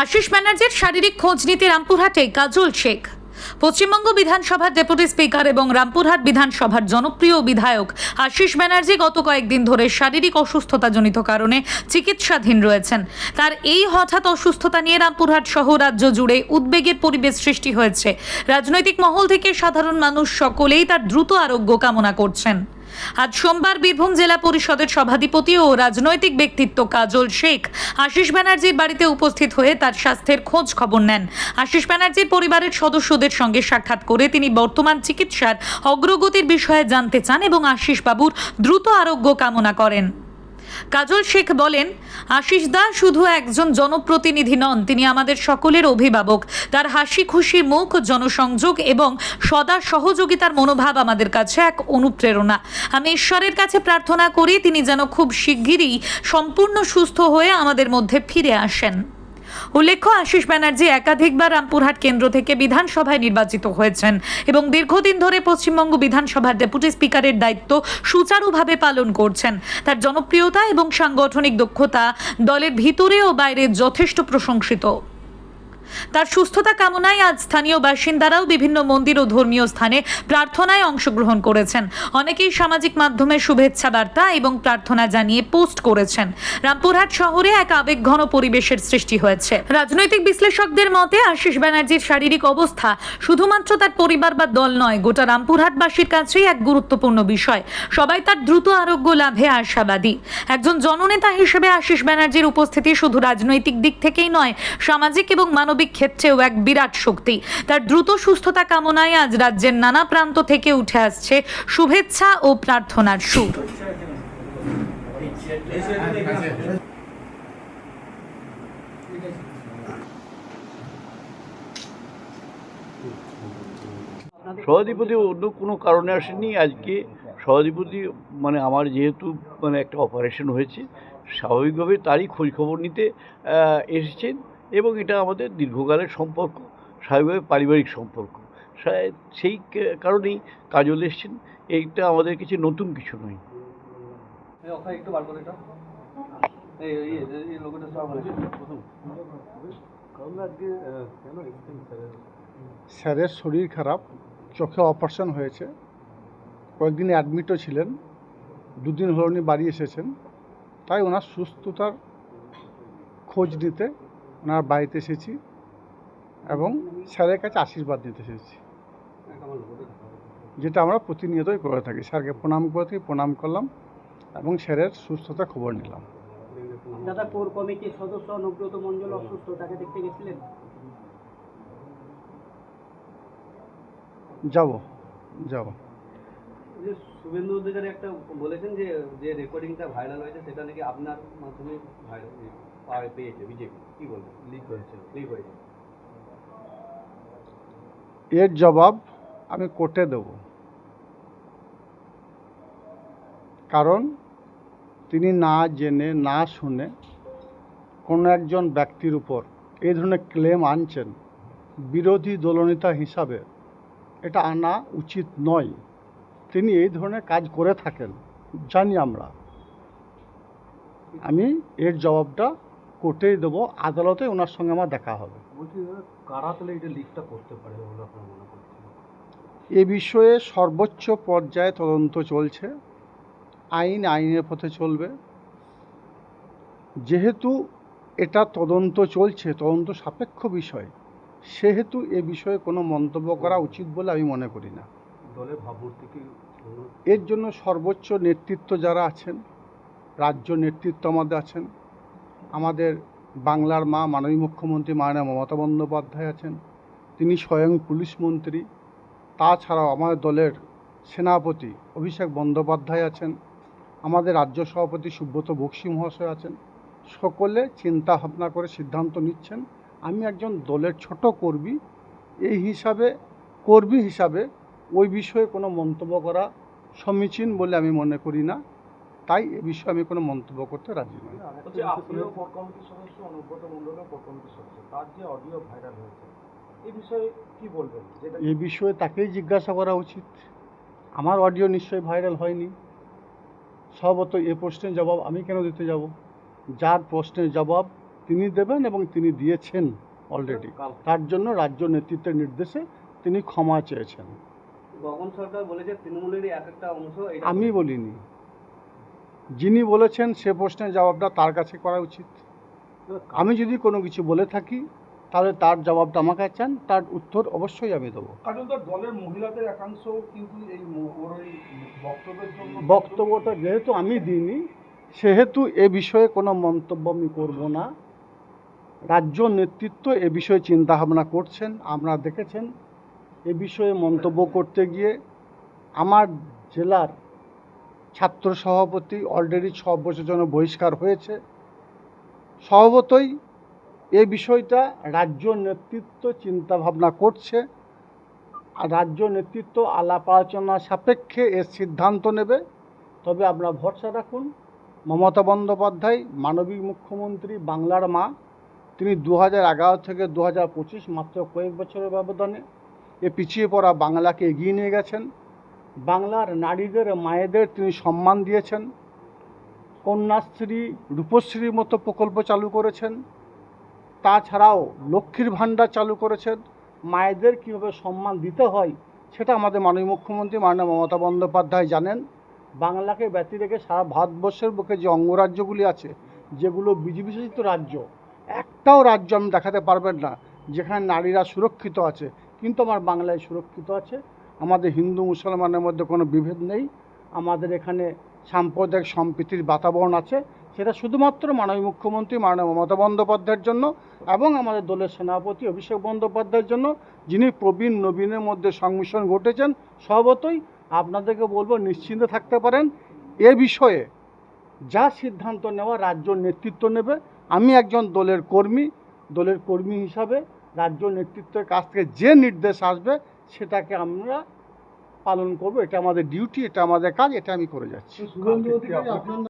আশিস ব্যানার্জির শারীরিক খোঁজ নিতে রামপুরহাটে কাজল শেখ। পশ্চিমবঙ্গ বিধানসভার ডেপুটি স্পিকার এবং রামপুরহাট বিধানসভার জনপ্রিয় বিধায়ক আশিস ব্যানার্জি গত কয়েকদিন ধরে শারীরিক অসুস্থতাজনিত কারণে চিকিৎসাধীন রয়েছেন। তার এই হঠাৎ অসুস্থতা নিয়ে রামপুরহাট সহ রাজ্য জুড়ে উদ্বেগের পরিবেশ সৃষ্টি হয়েছে। রাজনৈতিক মহল থেকে সাধারণ মানুষ সকলেই তার দ্রুত আরোগ্য কামনা করছেন। আজ সোমবার বীরভূম জেলা পরিষদের সভাধিপতি ও রাজনৈতিক ব্যক্তিত্ব কাজল শেখ আশিস ব্যানার্জির বাড়িতে উপস্থিত হয়ে তার স্বাস্থ্যের খোঁজ খবর নেন। আশিস ব্যানার্জির পরিবারের সদস্যদের সঙ্গে সাক্ষাৎ করে তিনি বর্তমান চিকিৎসার অগ্রগতির বিষয়ে জানতে চান এবং আশিস বাবুর দ্রুত আরোগ্য কামনা করেন। কাজল শেখ বলেন, আশিস দা শুধু একজন জনপ্রতিনিধি নন, তিনি আমাদের সকলের অভিভাবক। তার হাসি খুশি মুখ, জনসংযোগ এবং সদা সহযোগিতার মনোভাব আমাদের কাছে এক অনুপ্রেরণা। আমি ঈশ্বরের কাছে প্রার্থনা করি, তিনি যেন খুব শিগগিরই সম্পূর্ণ সুস্থ হয়ে আমাদের মধ্যে ফিরে আসেন। উল্লেখ্য, আশিস ব্যানার্জি একাধিকবার রামপুরহাট কেন্দ্র থেকে বিধানসভায় নির্বাচিত হয়েছেন এবং দীর্ঘদিন ধরে পশ্চিমবঙ্গ বিধানসভার ডেপুটি স্পিকারের দায়িত্ব সুচারুভাবে পালন করছেন। তার জনপ্রিয়তা এবং সাংগঠনিক দক্ষতা দলের ভিতরে ও বাইরে যথেষ্ট প্রশংসিত। তার সুস্থতা কামনায় আজ স্থানীয় বাসিন্দারাও বিভিন্ন মন্দির ও ধর্মীয় স্থানে প্রার্থনায় অংশগ্রহণ করেছেন। অনেকেই সামাজিক মাধ্যমে শুভেচ্ছা বার্তা এবং প্রার্থনা জানিয়ে পোস্ট করেছেন। রামপুরহাট শহরে এক আবেগঘন পরিবেশের সৃষ্টি হয়েছে। রাজনৈতিক বিশ্লেষকদের মতে আশিস ব্যানার্জির শারীরিক অবস্থা শুধুমাত্র তার পরিবার বা দল নয়, গোটা রামপুরহাটবাসীর কাছেই এক গুরুত্বপূর্ণ বিষয়। সবাই তার দ্রুত আরোগ্য লাভে আশাবাদী। একজন জননেতা হিসেবে আশিস ব্যানার্জির উপস্থিতি শুধু রাজনৈতিক দিক থেকেই নয়, সামাজিক এবং মানবিক ক্ষেত্রেও এক বিরাট শক্তি। তার দ্রুত সুস্থতা কামনায় আজ রাজ্যের নানা প্রান্ত থেকে উঠে আসছে শুভেচ্ছা ও প্রার্থনার সুর। সভাধিপতি অন্য কোনো কারণে আসেনি আজকে সভাধিপতি মানে আমার যেহেতু মানে একটা অপারেশন হয়েছে, স্বাভাবিকভাবে তারই খোঁজখবর নিতে এসেছেন। এবং এটা আমাদের দীর্ঘকালের সম্পর্ক স্বাভাবিকভাবে পারিবারিক সম্পর্ক। সেই কারণেই কাজল এসছেন। এইটা আমাদের কিছু নতুন কিছু নয়। একটু বার করে এটা এই স্যারের শরীর খারাপ চোখে অপারেশন হয়েছে। কয়েকদিন অ্যাডমিটও ছিলেন। দুদিন হলো উনি বাড়ি এসেছেন। তাই ওনার সুস্থতার খোঁজ নিতে ওনার বাড়িতে এসেছি এবং স্যারের কাছে আশীর্বাদ নিতে এসেছি। যেটা আমরা প্রতিনিয়তই করে থাকি। স্যারকে প্রণাম করে থাকি প্রণাম করলাম এবং স্যারের সুস্থতা খবর নিলাম। দাদা কোর কমিটির সদস্য অনুব্রত মণ্ডল অসুস্থ তাকে দেখতে গেছিলেন? যাব যাব। যে শুভেন্দু অধিকারী একটা বলেছেন যে যে রেকর্ডিংটা ভাইরাল হয়েছে সেটা নাকি আপনার মাধ্যমে ভাইরাল পেয়েছে বিজেপি। কি বলবেন? লিক হয়েছে। লিক হয়েছে। এর জবাব আমি কোর্টে দেব। কারণ তিনি না জেনে না শুনে কোনো একজন ব্যক্তির উপর এই ধরনের ক্লেম আনছেন বিরোধী দলনেতা হিসাবে। এটা আনা উচিত নয়। তিনি এই ধরনের কাজ করে থাকেন জানি আমরা। আমি এর জবাবটা কোর্টেই দেবো আদালতে ওনার সঙ্গে আমার দেখা হবে। কারা তাহলে এটা লিকটা করতে পারে বলে আপনার মনে করছেন? এ বিষয়ে সর্বোচ্চ পর্যায়ে তদন্ত চলছে আইন আইনের পথে চলবে। যেহেতু এটা তদন্ত চলছে তদন্ত সাপেক্ষ বিষয় সেহেতু এ বিষয়ে কোনো মন্তব্য করা উচিত বলে আমি মনে করি না। এর জন্য সর্বোচ্চ নেতৃত্ব যারা আছেন, রাজ্য নেতৃত্ব আমাদের আছেন, আমাদের বাংলার মা, মাননীয় মুখ্যমন্ত্রী মাননীয় মমতা বন্দ্যোপাধ্যায় আছেন, তিনি স্বয়ং পুলিশ মন্ত্রী, তাছাড়াও আমাদের দলের সেনাপতি অভিষেক বন্দ্যোপাধ্যায় আছেন, আমাদের রাজ্য সভাপতি সুব্রত বক্সি মহাশয় আছেন, সকলে চিন্তা ভাবনা করে সিদ্ধান্ত নিচ্ছেন, আমি একজন দলের ছোট কর্মী, এই হিসাবে, কর্মী হিসাবে ওই বিষয়ে কোনো মন্তব্য করা সমীচীন বলে আমি মনে করি না। তাই এ বিষয়ে আমি কোনো মন্তব্য করতে রাজি নই। বলছি আপনিও কোর কমিটির সদস্য অনুব্রত মণ্ডলও কোর কমিটির সদস্য। তার যে অডিও ভাইরাল হয়েছে এই বিষয়ে কি বলবেন? যেটা এই বিষয়ে তাকেই জিজ্ঞাসা করা উচিত। আমার অডিও নিশ্চয়ই ভাইরাল হয়নি। স্বভাবত এ প্রশ্নের জবাব আমি কেন দিতে যাব? যার প্রশ্নের জবাব তিনি দেবেন এবং তিনি দিয়েছেন অলরেডি তার জন্য রাজ্য নেতৃত্বের নির্দেশে তিনি ক্ষমা চেয়েছেন। গগন সরকার বলেছে তৃণমূলেরই এক একটা অংশ আমি বলিনি। যিনি বলেছেন সে প্রশ্নের জবাবটা তার কাছে করা উচিত। আমি যদি কোনো কিছু বলে থাকি তাহলে তার জবাবটা আমার কাছে চান তার উত্তর অবশ্যই আমি দেবো। কারণ তার দলের মহিলাদের একাংশ কিন্তু এই বক্তব্যের জন্য বক্তব্যটা যেহেতু আমি দিইনি সেহেতু এ বিষয়ে কোনো মন্তব্য আমি করব না। রাজ্য নেতৃত্ব এ বিষয়ে চিন্তা ভাবনা করছেন আপনারা দেখেছেন। এ বিষয়ে মন্তব্য করতে গিয়ে আমার জেলার ছাত্র সভাপতি অলরেডি ছ বছর জন্য বহিষ্কার হয়েছে। স্বভাবতই এ বিষয়টা রাজ্য নেতৃত্ব চিন্তা ভাবনা করছে। আর রাজ্য নেতৃত্ব আলাপ আলোচনা সাপেক্ষে এর সিদ্ধান্ত নেবে। তবে আপনারা ভরসা রাখুন, মমতা বন্দ্যোপাধ্যায়, মানবিক মুখ্যমন্ত্রী, বাংলার মা, তিনি দু হাজার এগারো থেকে দু হাজার পঁচিশ মাত্র কয়েক বছরের ব্যবধানে এ পিছিয়ে পড়া বাংলাকে এগিয়ে নিয়ে গেছেন। বাংলার নারীদের, মায়েদের তিনি সম্মান দিয়েছেন। কন্যাশ্রী, রূপশ্রীর মতো প্রকল্প চালু করেছেন। তাছাড়াও লক্ষ্মীর ভাণ্ডার চালু করেছেন। মায়েদের কীভাবে সম্মান দিতে হয়, সেটা আমাদের মাননীয় মুখ্যমন্ত্রী, মাননীয় মমতা বন্দ্যোপাধ্যায় জানেন। বাংলাকে ব্যতি রেখে সারা ভারতবর্ষের বুকে যে অঙ্গরাজ্যগুলি আছে, যেগুলো বিজেপি শাসিত রাজ্য, একটাও রাজ্য আমি দেখাতে পারবেন না, যেখানে নারীরা সুরক্ষিত আছে। কিন্তু আমার বাংলায় সুরক্ষিত আছে। আমাদের হিন্দু, মুসলমানের মধ্যে কোনো বিভেদ নেই। আমাদের এখানে সাম্প্রদায়িক সম্প্রীতির বাতাবরণ আছে। সেটা শুধুমাত্র মাননীয় মুখ্যমন্ত্রী, মাননীয় মমতা বন্দ্যোপাধ্যায়ের জন্য এবং আমাদের দলের সেনাপতি অভিষেক বন্দ্যোপাধ্যায়ের জন্য, যিনি প্রবীণ নবীনের মধ্যে সংমিশ্রণ ঘটেছেন, স্বভাবতই আপনাদেরকে বলব নিশ্চিন্তে থাকতে পারেন। এ বিষয়ে যা সিদ্ধান্ত নেওয়া রাজ্য নেতৃত্ব নেবে, আমি একজন দলের কর্মী দলের কর্মী হিসাবে রাজ্য নেতৃত্বের কাছ থেকে যে নির্দেশ আসবে, সেটাকে আমরা পালন করব। এটা আমাদের ডিউটি এটা আমাদের কাজ, এটা আমি করে যাচ্ছি।